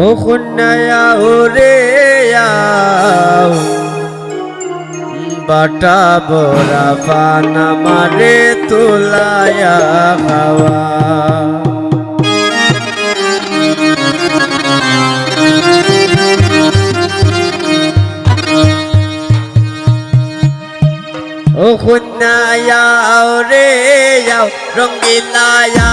ও খুন্নায়া ওরে বাটা বড়া পানা মারে তুলায়া খাওয়া ও খুন্নায়া রে যাও রঙ্গিলায়া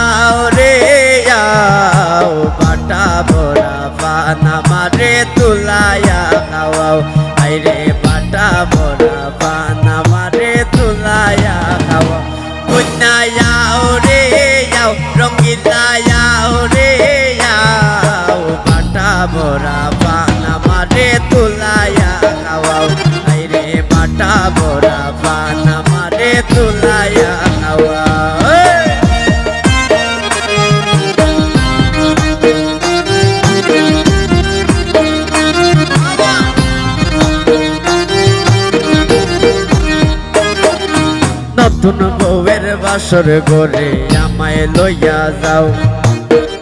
নতুন বউয়ের বাসর ঘরে আমায় লইয়া যাও।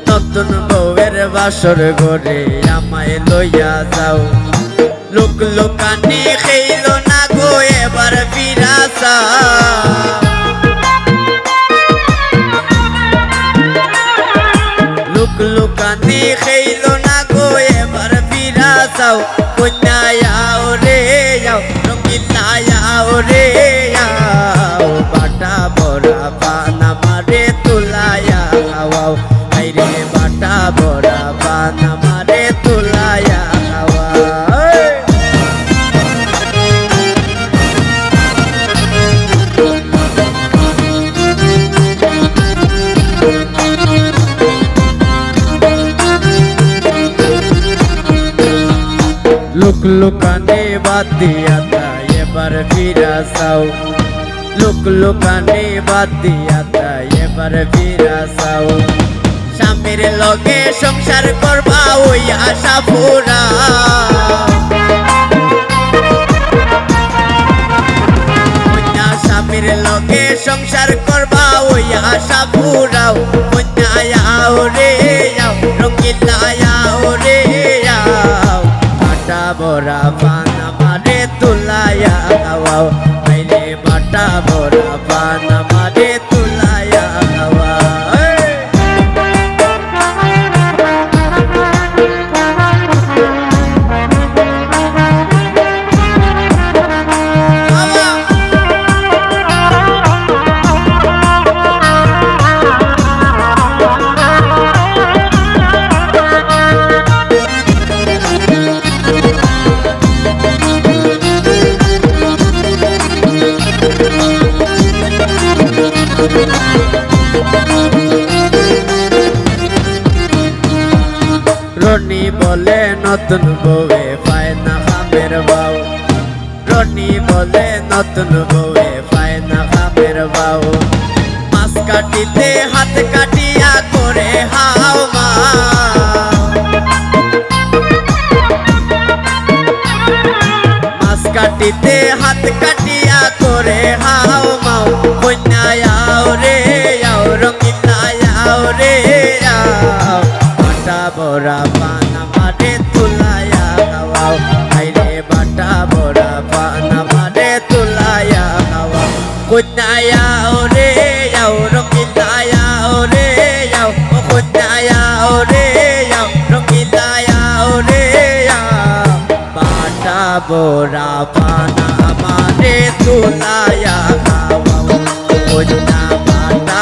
নতুন বউয়ের বাসর ঘরে আমায় লইয়া যাও। লোক লোকানি খেইল না গো, এবার বিরাসা লোক লোকানি খেইল না গো, এবার বিরাসাও কন্যায়াও রে যাও রে। লুক লুকানে বাদ দিয়া তা এবার ফিরা সাও লুক লুকানে বাদ দিয়া তা এবার ফিরা সাও স্বামীর লগে সংসার করবা ওই আশা পুরা। কন্যা স্বামীর লগে সংসার করবা ওই আশা পুরাও। কন্যায়াও রে রঙিলায়াও রে বড়া পানা মারে তুলায়া খাওয়াও আইলে বাটা বড়া পানা নতুন বউয়ে পায় না খামের বাউ। রনি বলে, নতুন বউয়ে পায় না খামের বাউ। মাছ কাটিতে হাত কাটিয়া করে হাও মা। মাছ কাটিতে হাত কাটিয়া করে হাও মাও কন্যায়াও রে যাও রঙিলায়াও রে যাও বাটা বড়া কন্যায়াও রে যাও রঙিলায়াও রে যাও ও কন্যায়াও রে যাও রঙিলায়াও রে যাও বাটা বড়া পানা মারে তুলায়া খাওয়াও কন্যা বাটা